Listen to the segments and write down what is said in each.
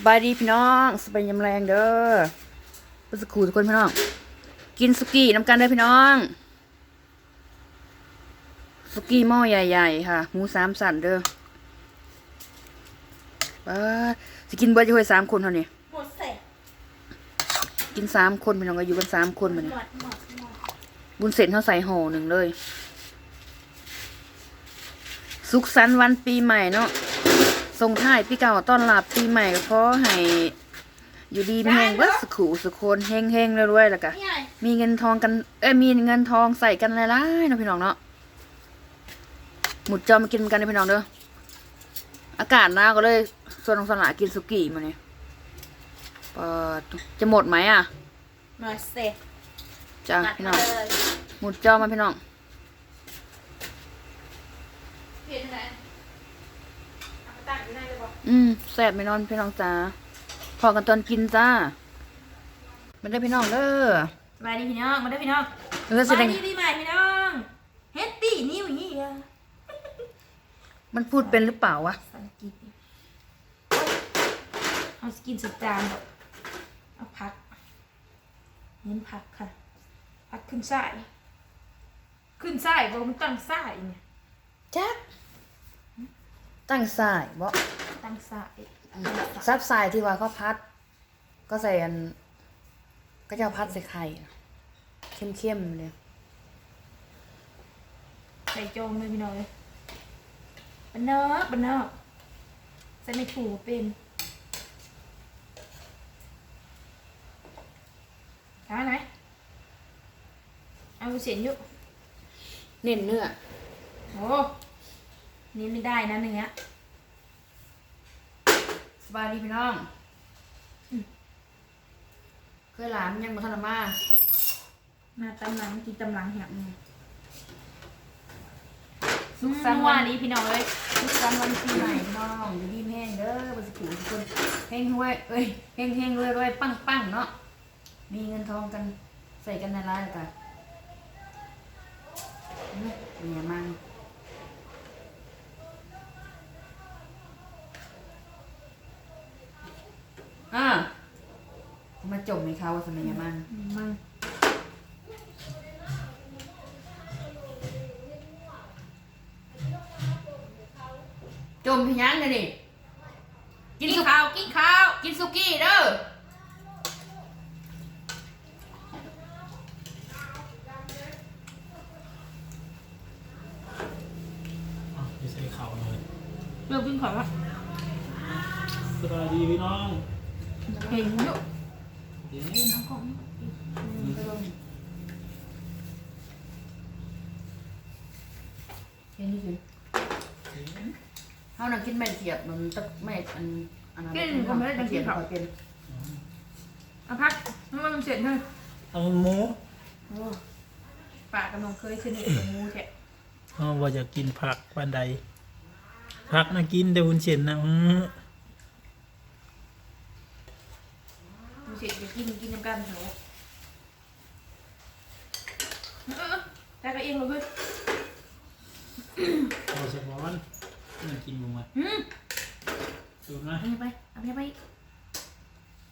สบายดีพี่น้องสบายยำแรงเด้อเพื่อสักครู่ทุกคนพี่น้อง กินสุกี้น้ำกันเด้อพี่น้อง สุกี้หม้อใหญ่ๆค่ะหมูสามสันเด้อป้าดสิกินเบิร์ดจะคุยสามคนเท่านี้หมดเสร็จกินสามคนพี่น้องก็อยู่กันสามคนมาหเนี่ยมดหมดหมดบุญเส้นเขาใส่ห่อหนึ่งเลย สุขสันต์วันปีใหม่เนาะ ส่งท้ายปีเก่าต้อนรับปีใหม่ก็ขอให้อยู่ดีมีแหงเบิดสุขูสุขคนเฮงเฮงๆรวยๆแล้วก็นี่ไงมีเงินทองกันเอ้ยมีเงินทองใส่กันหลายๆเนาะพี่น้องเนาะหมุดจอมากินกันนะพี่น้องเด้ออากาศหนาวก็เลยส่วนของสลากินสุกี้มาเนี่ยเปิดจะหมดไหมอะหมดเสร็จจ้าตัดพี่มาน้องเลยหมุดจอมาพี่น้องเปลี่ยนไหนเอาไปตั้งอยู่ไหนเลยบ อกอืมแซ่บไม่นอนพี่น้องจ้าพอกันตอนกินจ้า มันได้พี่น้องเด้อสบายดีพี่น้องมาได้พี่น้องเออสแสดบายงดีปีใหม่พี่น้องเฮปปี้นิวเยียร์มันพูดเป็นหรือเปล่าวะสังกฤษดิเอาสกินสุดจานแบบเอาผักเน้นผักค่ะ ผักขึ้นไส้ขึ้นไส้บอกมันตั้งไส้เนี่ยจัก ตั้งสายบ่ตั้งไส้ซับสายที่ว่าเขาพัด ก็ใส่อัน ก็จะเอาพัดใส่ไข่เข้มๆเลยใส่โจมเลยพี่น้องเลยบันเนอกบันเนอกใส่ไม่ถูกเป็นเอาไหนเอาเสียนอยู่เน้นเนื้อโอ้ นี่ไม่ได้นะเนื้อสบายดีพี่น้องเคยหลานยังมาทำมามาตำหลังกินตำหลังเหี่ยสุขสันต์วันนี้พี่น้องเลยทุกวันวันปีใหม่พี่น้องอยู่ดีแห้งเด้อบริสุทธิ์ทุกคนแห้งห้วยเอ้ยแห้งแห้งรวยรวยปั้งปั้งเนาะมีเงินทองกันใส่กันในร้านแล้วกันเนี่ยเนี่ยมัน อ่ามาจบไหมคะว่าสมัยยามันมัน จมพี่ยังเลยดิกินข้าวกินข้าว กินสุกี้เด้อ อะไปใส่เข่าเลย เริ่มกินข้าวละ สบายดีพี่น้อง เห็นอยู่เดี๋ยวเอาของเห็นดิสิเขานั่งกินไม่เสียบมันตะไม่อันอันนั้นไม่เสียบคอยเป็นเอาพักมันมันเสร็จเลยเอาหมูโอ้ปากกำลังเคยขึ้นในสมูแท้เอาว่าจะกินผักปันใดผักนะกินแต่วุ้นเส้นนะอื้อ มันเสร็จจะกิ นกินน้ำกันเหรอเออแต่ก็เองเลยเว้ยเอาสักวันมันกินบ่หมดอืมดูนะเอาไปเอาไปไป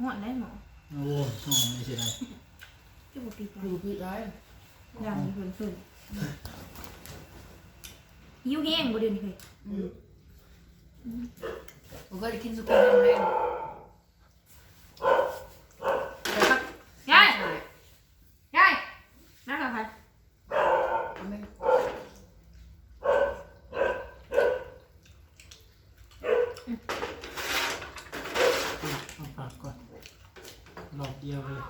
หอดได้หมอโอ้หอมไม่ใช่ไรจะบอกปีกดูพี่ร้ายอย่างนี้เพิ่นเพิ่นหิวแห้งบ่เดี๋ยวนี้เฮ้ยผมก็จะกินสุกี้แรงแต่พัก ยายยายนั่งกับใคร ไม่ เอาผักก่อนรอบเดียวเลย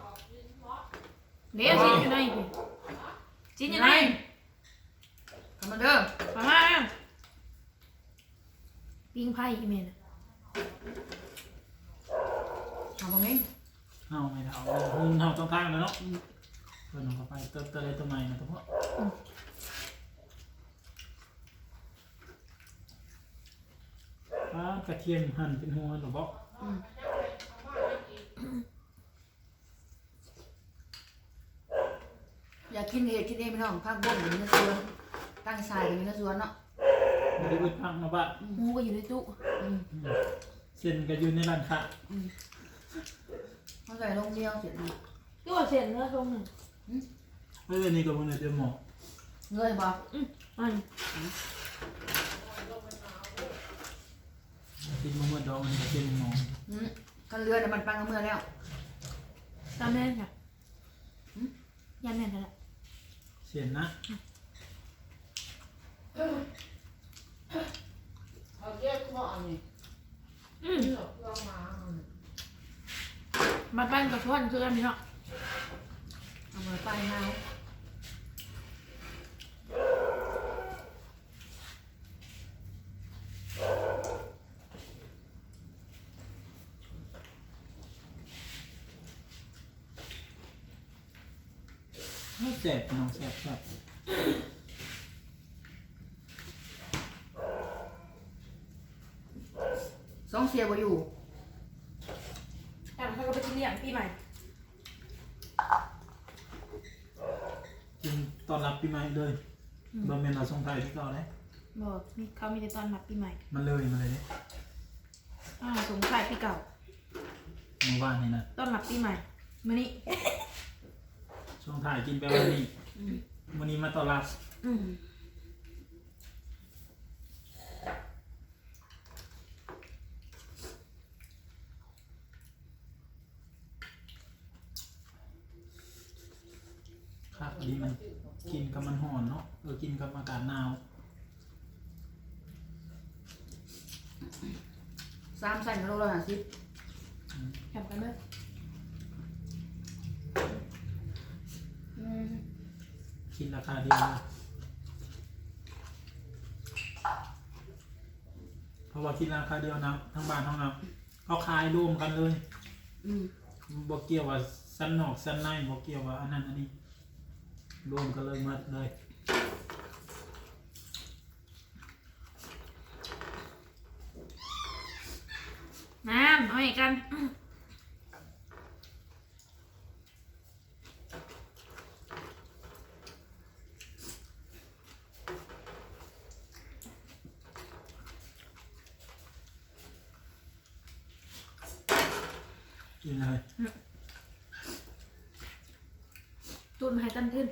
เดี๋ยวชิ้นอยู่ไหนพี่ชิ้นอยู่ไหนทำมาเด้อมามาปิ้งไผ่อีเมนทำตรงนี้เอาไม่เอาหุ่นเอาต้องทางแล้วเนาะเพิ่นเอาเข้าไปเติมเติมอะไรตัวใหม่นะตัวพ่ออ่ากระเทียมหั่นเป็นหัวหรือเปล่าอย กกินเห็ดกินเองไม่ต้องพักบ่มอยู่ในสวนตั้งชายอยู่ในสวนเนาะไม่ได้ไปพักมาบ้านหมูก็อยู่ในตู้อืมเส้นก็อยู่ในร้านค้าเขาใส่ลงเดียวเสร็จดีตัวเส้นเนื้อทรงหนึ่งเฮ้ยอันนี้ก็บ่ได้เต็มหม้อเงยบ่อืมอันกินบ่หมดดอกอันนี้ก็เต็มหม้ออืมกันเรือน่ะมันปังกับเมื่อแล้วตามแม่นค่ะยำแม่นนั่นแหละ เส้นนะเอาเยอะก็อันนี้อืมลองมาบ้านบ้านกับช่อนคือกันพี่เนาะเอามาไปเฮา แซ่บน้องแซ่บแซ่บสองเสียบ่อยู่แต่เขาก็ไปกินเลี้ยงปีใหม่กินตอนรับปีใหม่เลยบ่แม่นเอาส่งท้ายที่เก่าเด้บอกมีเขามีแต่ตอนรับปีใหม่ มันเลยมาเลยเด้อ้าวสงสัยปีเก่าเมื่อวานนี่นะต้อนรับปีใหม่มื้อนี้ ช่วงถ่ายกินไปวันนี้วันนี้มาต้อนรับอืมครับอันนี้มันกินกับมันห่อนเนาะเออกินกับอากาศหนาวสามใส่มาโลละห้าสิบแถมกันเด้อ อืม กิน ราคาเดียวเลยเพราะว่ากินราคาเดียวนะทั้งบ้านทั้งเราเขาขายรวมกันเลยอืมบอกเกี่ยวว่าสันนอกสันในบอกเกี่ยวว่าอันนั้นอันนี้รวมกันเลยหมดเลยน้ำเอาอีกกัน กินเลยตูนมาให้ตั้นขึ้น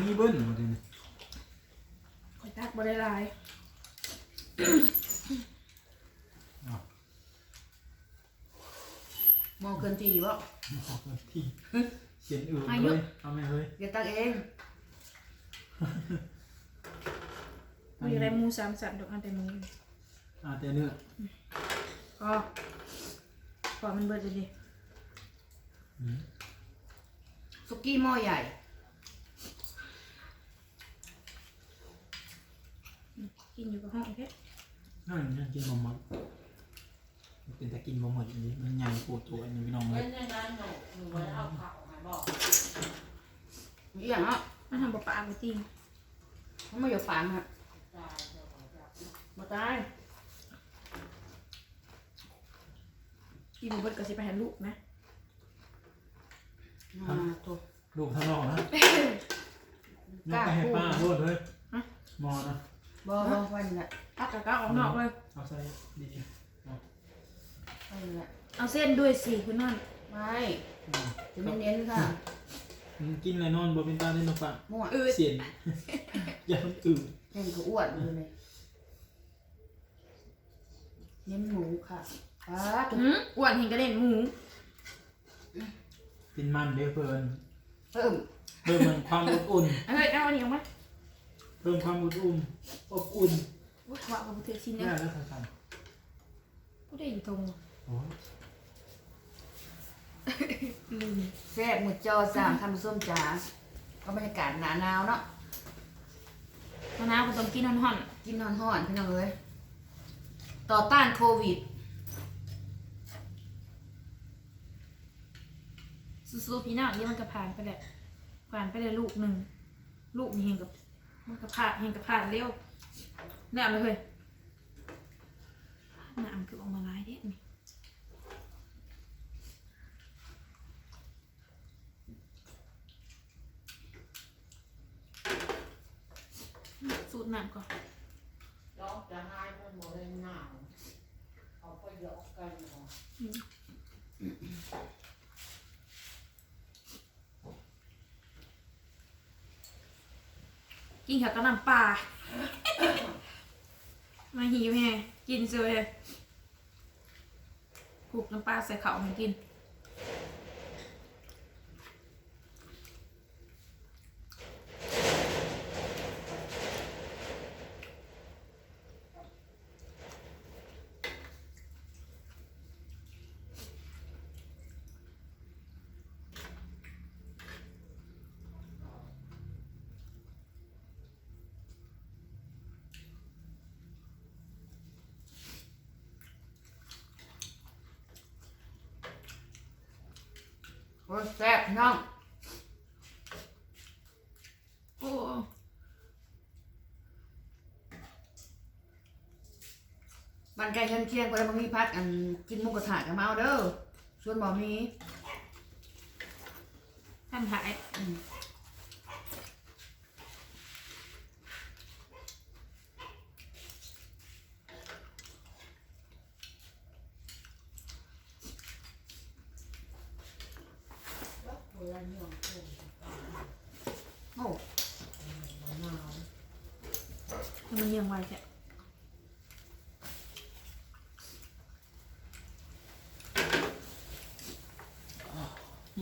มีเบิ้ลมาดิเนี่ยคอยตักบริลายเอามองเกินตีบ่เอาไปที่เสียนอื่นเลยเอาไหมเฮ้ยเดี๋ยวตักเองมีอะไรหมูสามสันดอกอันแต่หมู อาแต่เนื้อก็พอมันเบิดเลยดิอืมสุกี้หม้อใหญ่ กินอยู่กับห้องแค่นั่นยังกินบะหมี่มันเป็นแต่กินบะหมี่อย่างนี้มันใหญ่โคตรตัวอันนี้พี่น้องเลยมีอย่างอะมันทำปลาปลาไปตีนมันไม่อยู่ฝันฮะมาตาย กินหมูเบิดก็สิไปหาลูกนะอ่าตัวลูกทะเลาะนะยกไปให้ป้าโทษเลยมอนะบ่บ่ไว้นี่แหละตักกะกะออกนอกเลย เอาใส่ดีไว้นี่แหละเอาเส้นด้วยสิคุณนั่นไม่ๆอืมจะไม่เน้นค่ะอืมกินอะไรนอนบ่เป็นตาเล่นนกปะมั่วเสียนอย่ามันอื่นเน้นก็อ้วนเลยเลยเน้นหมูค่ะ ป้าตัวหืมอ้วนเห็นกระเด็นหมูกินมันเด้อเพิ่นเพิ่มเพิ่มมันความอบอุ่นเฮ้ยเอาอันนี้ออกมาเพิ่มความอบอุ่นอบอุ่นโอ้ยว่ากับเธอชิ้นแน่เนี่ยแล้วทำทผู้ได้อยู่ตรงำโอ้ยลืมแซ่บหมดจอสามคำส้มจ๋าก็บรรยากาศหนาหนาวเนาะมะนาวก็ต้องกินห่อนกินนอนห่อนพี่น้องเอ้ยต่อต้านโควิด สู้ๆพี่น้องนี่มันก็ผ่านไปแหละผ่านไปเลยลูกหนึ่งลูกนี่เห็นกับมันก็ผ่านเห็นกับผ่านเร็วแล้วเลยเฮ้ยน้ำคือออกมาลายเด็ดนี่สูตรน้ำก่อนจะให้มันบ่ได้หนาวเขาก็หยอกกันเนา กินข้าวกับน้ำปลา มาหิวแฮงกินซวยคลุกน้ำปลาใส่ข้าวให้กิน โอ้แซ่บน้องโอ้บันไก่เชินเคียงไปแล้วมันมีพัดอันกินมุกกระถากับเมาเด้อส่วนบ่มีท่านหาย เวลาหย่อนโคน โอ้ หนาว ให้ มันเยี่ยงไวแค่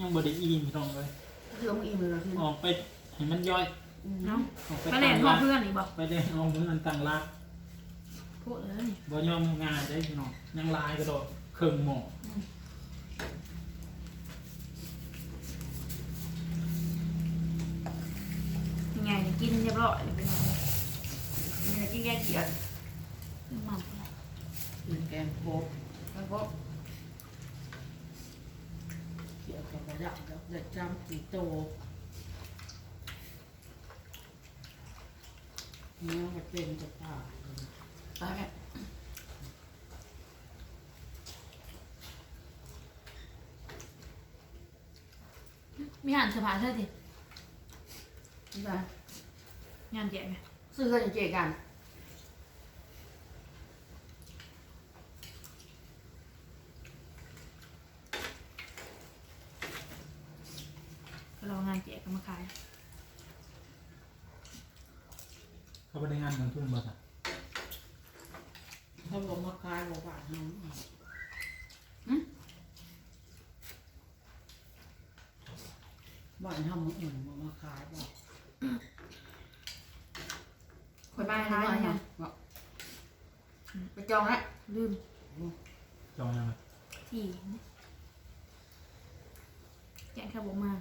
ยังบ่ได้อิ่มพี่น้องเลยคือเอามึงอิ่มเลยเหรอพี่ออกไปให้มันย่อยเนาะออกไปไปเล่นห้องเพื่อนอีกบอกไปเล่นห้องเพื่อนต่างรักพูดเลยบ่ยอมงานได้พี่น้องยังลายกระโดดเครื่องหมอยังไงเนี่ยกินเรียบร้อยเลยไปนอน มีอะไรกินแกงเขียดมันกินแกงโคกแล้วก็เกี่ยวกับระดับแล้วเด็กจำสีโตเนื้อมันเป็นจะตายตายแม่มีหันเสื้อผ้าเธอสินี่จ้ะงานแจกไงซื้อกันเจกัน ก็เรางานแจกกันมาขายเขาไปได้งานของทุ่งบ่จ้ะเขาบอกมาคายบอกว่าน้องบ้านทำมาอื่นมามาคายบอกคนบ้านให้ได้ยังบอกไปจองแล้วลืมจองยังไงที่แจกข้าวบมา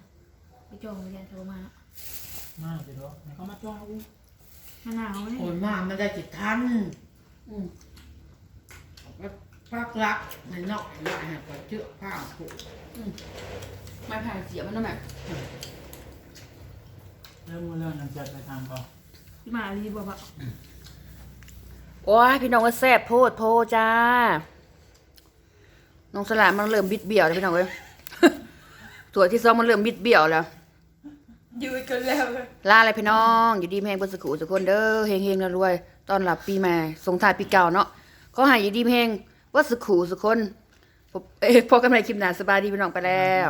ไปจองแจกข้าวบมามาเดี๋ยวเดี๋ยวให้เขามาจองเอามะนาวเนี่คยนมาไม่ได้จิตทันอืมแล้วพักรักในนอกละให้ไปเชื่อผ้าผูกไม่ผ่านเสียมันนะแม่เริ่มเรื่องยังจัดไปทำก่อนพี่มาลีบอกว่าโอ้ยพี่น้องก็แซ่บโพดโพจ้า น้องสลามมันเริ่มบิดเบี้ยวแล้วพี่น้องเอ้ย ตัวที่สองมันเริ่มบิดเบี้ยวแล้ว ยืดกันแล้วลาอะไรพี่น้อง อยู่ดีแพงบนสกุสุกคนเด้อเฮงเฮงๆรวยๆตอนหลับปีใหม่สงท้ายปีเก่าเนาะขอให้อยู่ดีแพงว่าสุขุสุกคนพบเอ้ยพบกันใหม่คลิปหน้าสบายดีพี่น้องไปแล้ว